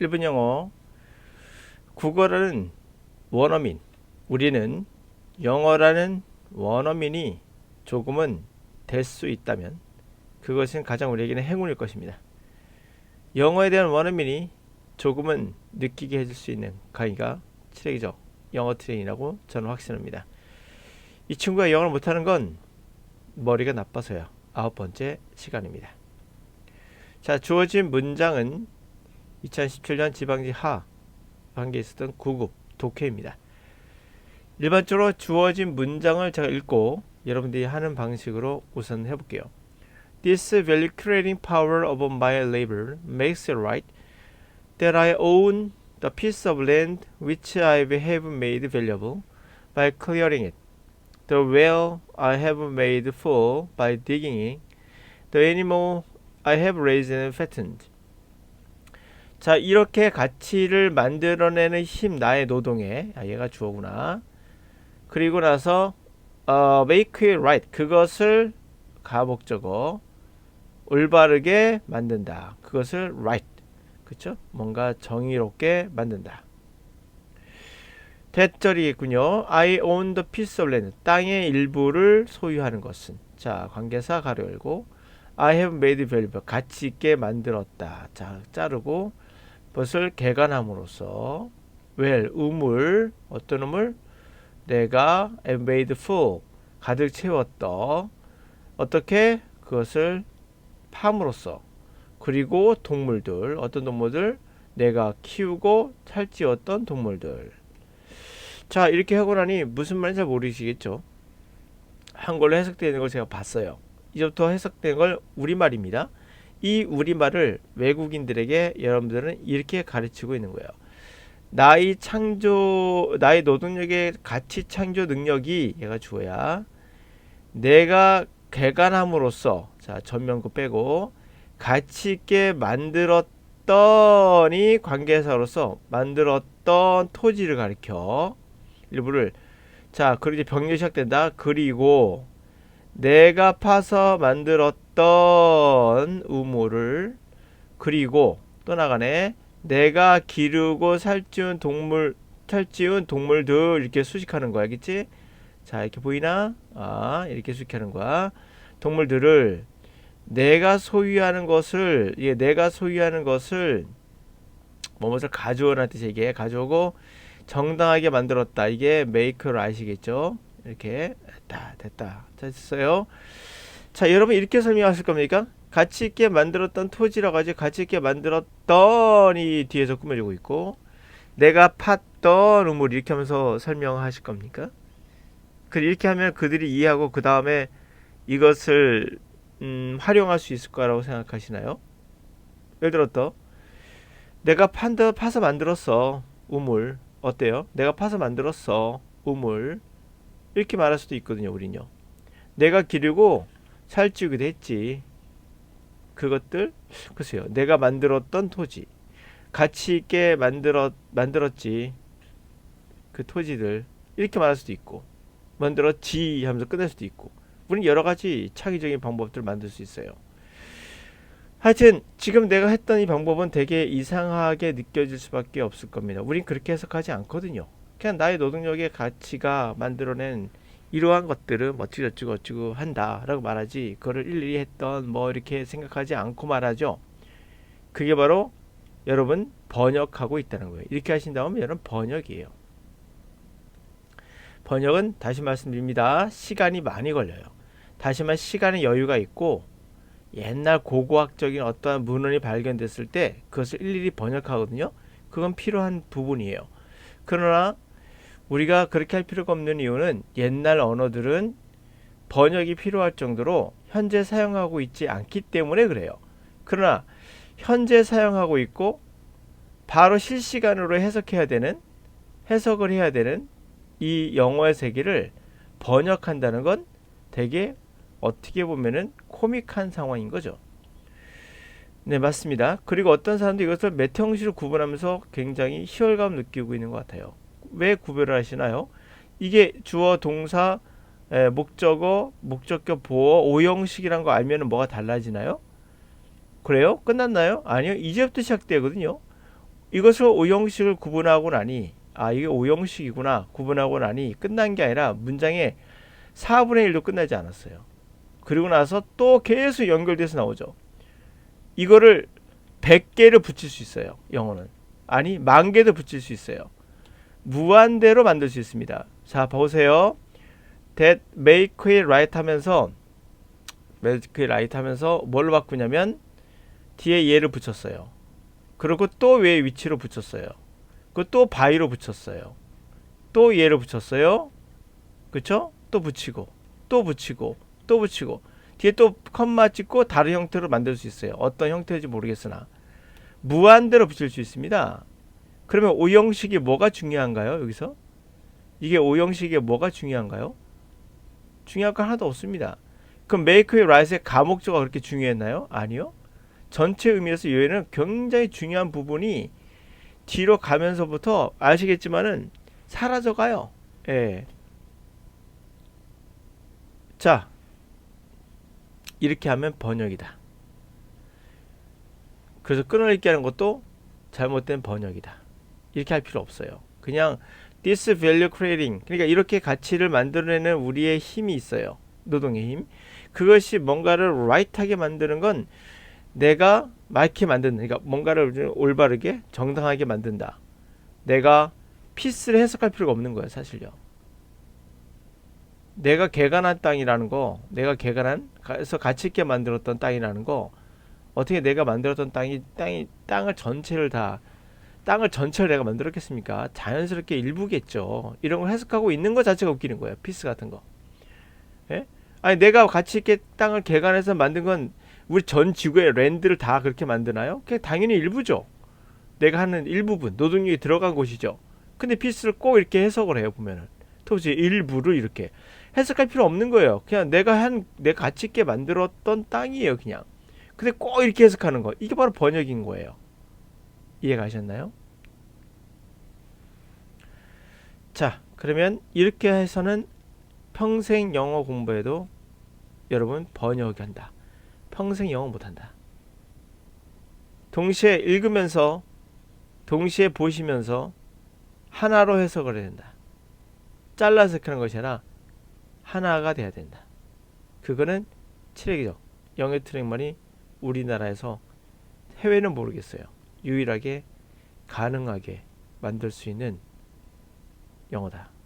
일본 영어 국어라는 원어민 우리는 영어라는 원어민이 조금은 될 수 있다면 그것은 가장 우리에게는 행운일 것입니다. 영어에 대한 원어민이 조금은 느끼게 해줄 수 있는 강의가 트랙이죠. 영어 트레이닝이라고 저는 확신합니다. 이 친구가 영어를 못하는 건 머리가 나빠서요. 아홉 번째 시간입니다. 자, 주어진 문장은 2017년 지방지 하 한게 있었던 9급 독해입니다. 일반적으로 주어진 문장을 제가 읽고 여러분들이 하는 방식으로 우선 해볼게요. This value creating power of my labor makes it right that I own the piece of land which I have made valuable by clearing it, the well I have made full by digging it, the animal I have raised and fattened. 자, 이렇게 가치를 만들어내는 힘, 나의 노동에, 아, 얘가 주어구나. 그리고 나서, 어, make it right. 그것을 가목적어, 올바르게 만든다. 그것을 right. 그쵸? 뭔가 정의롭게 만든다. 대절이겠군요. I own the piece of land. 땅의 일부를 소유하는 것은. 자, 관계사 가로 열고, I have made valuable. 가치 있게 만들었다. 자, 자르고, 것을 개간함으로써 well 우물 어떤 우물? 내가 have made full. 가득 채웠더 어떻게? 그것을 팜으로써. 그리고 동물들 어떤 동물들? 내가 키우고 살찌웠던 동물들. 자 이렇게 하고 나니 무슨 말인지 잘 모르시겠죠? 한글로 해석되는 걸 제가 봤어요 이제부터 해석된 걸 우리말입니다. 이 우리말을 외국인들에게 여러분들은 이렇게 가르치고 있는 거예요. 나의 창조, 나의 노동력의 가치 창조 능력이 얘가 주어야 내가 개간함으로써 자 전면구 빼고 가치 있게 만들었더니 관계사로서 만들었던 토지를 가리켜. 일부를 자 그리고 이제 병렬 시작된다. 그리고 내가 파서 만들었던 우물을 그리고 또 나가네 내가 기르고 살찌운 동물 살찌운 동물들 이렇게 수식하는 거야 알겠지? 자 이렇게 보이나? 아 이렇게 수식하는 거야 동물들을 내가 소유하는 것을 이게 내가 소유하는 것을 뭐뭇을 가져오라는 뜻이 이게 가져오고 정당하게 만들었다 이게 메이크를 아시겠죠? 이렇게 됐다 됐다. 됐어요. 자 여러분 이렇게 설명하실 겁니까? 가치 있게 만들었던 토지라고 하지 가치 있게 만들었더니 뒤에서 꾸며주고 있고 내가 팠던 우물 이렇게 하면서 설명하실 겁니까? 그 이렇게 하면 그들이 이해하고 그 다음에 이것을 음, 활용할 수 있을 거라고 생각하시나요? 예를 또 내가 판다 파서 만들었어 우물. 어때요? 내가 파서 만들었어 우물 이렇게 말할 수도 있거든요, 우린요. 내가 기르고 살찌우기도 했지. 그것들 글쎄요. 내가 만들었던 토지. 가치 있게 만들었 만들었지. 그 토지들 이렇게 말할 수도 있고 만들었지 하면서 끝낼 수도 있고 우리는 여러 가지 창의적인 방법들을 만들 수 있어요. 하여튼 지금 내가 했던 이 방법은 되게 이상하게 느껴질 수밖에 없을 겁니다. 우린 그렇게 해석하지 않거든요. 그냥 나의 노동력의 가치가 만들어낸 이러한 것들은 뭐 어찌 어찌고 어찌고 한다라고 말하지 그거를 일일이 했던 뭐 이렇게 생각하지 않고 말하죠. 그게 바로 여러분 번역하고 있다는 거예요. 이렇게 하신다면 여러분 번역이에요. 번역은 다시 말씀드립니다. 시간이 많이 걸려요. 다시 말 시간의 여유가 있고 옛날 고고학적인 어떠한 문헌이 발견됐을 때 그것을 일일이 번역하거든요. 그건 필요한 부분이에요. 그러나 우리가 그렇게 할 필요가 없는 이유는 옛날 언어들은 번역이 필요할 정도로 현재 사용하고 있지 않기 때문에 그래요. 그러나 현재 사용하고 있고 바로 실시간으로 해석해야 되는 해석을 해야 되는 이 영어의 세계를 번역한다는 건 되게 어떻게 보면은 코믹한 상황인 거죠. 네, 맞습니다. 그리고 어떤 사람도 이것을 메테형식으로 구분하면서 굉장히 희열감 느끼고 있는 것 같아요. 왜 구별을 하시나요? 이게 주어, 동사, 에, 목적어, 목적격, 보어, 오형식이란 거 알면 뭐가 달라지나요? 그래요? 끝났나요? 아니요. 이제부터 시작되거든요. 이것을 오형식을 구분하고 나니 아 이게 오형식이구나 구분하고 나니 끝난 게 아니라 문장의 4분의 1도 끝나지 않았어요. 그리고 나서 또 계속 연결돼서 나오죠. 이거를 100개를 붙일 수 있어요. 영어는. 아니 만 개도 붙일 수 있어요. 무한대로 만들 수 있습니다. 자 보세요. that make it right 하면서 make it right 하면서 뭘로 바꾸냐면 뒤에 얘를 붙였어요. 그리고 또 왜 위치로 붙였어요. 그또 바이로 붙였어요. 또 얘를 붙였어요. 그쵸? 또 붙이고 또 붙이고 또 붙이고 뒤에 또 컴마 찍고 다른 형태로 만들 수 있어요. 어떤 형태인지 모르겠으나 무한대로 붙일 수 있습니다. 그러면 오형식이 뭐가 중요한가요? 여기서 이게 오형식이 뭐가 중요한가요? 중요한 건 하나도 없습니다. 그럼 it right의 가목조가 그렇게 중요했나요? 아니요. 전체 의미에서 얘는 굉장히 중요한 부분이 뒤로 가면서부터 아시겠지만은 사라져 가요. 예. 자, 이렇게 하면 번역이다. 그래서 끊어읽기 하는 것도 잘못된 번역이다. 이렇게 할 필요 없어요. 그냥 this value creating 그러니까 이렇게 가치를 만들어내는 우리의 힘이 있어요. 노동의 힘. 그것이 뭔가를 right하게 만드는 건 내가 맑게 만드는 그러니까 뭔가를 올바르게 정당하게 만든다. 내가 피스를 해석할 필요가 없는 거예요, 사실요. 내가 개간한 땅이라는 거, 내가 개간한 그래서 가치 있게 만들었던 땅이라는 거 어떻게 내가 만들었던 땅이 땅이 땅을 전체를 다 땅을 전체를 내가 만들었겠습니까? 자연스럽게 일부겠죠. 이런 걸 해석하고 있는 것 자체가 웃기는 거예요. 피스 같은 거. 예? 아니 내가 가치 있게 땅을 개간해서 만든 건 우리 전 지구의 랜드를 다 그렇게 만드나요? 그게 당연히 일부죠. 내가 하는 일부분 노동력이 들어간 곳이죠. 근데 피스를 꼭 이렇게 해석을 해요 보면은 도저히 일부를 이렇게 해석할 필요 없는 거예요. 그냥 내가 한내 가치 있게 만들었던 땅이에요 그냥. 근데 꼭 이렇게 해석하는 거 이게 바로 번역인 거예요. 이해 가셨나요? 자 그러면 이렇게 해서는 평생 영어 공부에도 여러분 번역이 한다. 평생 영어 못한다. 동시에 읽으면서 동시에 보시면서 하나로 해석을 해야 된다. 잘라서 하는 것이 아니라 하나가 돼야 된다. 그거는 트랙이죠. 영어 트랙만이 우리나라에서 해외는 모르겠어요. 유일하게 가능하게 만들 수 있는 영어다.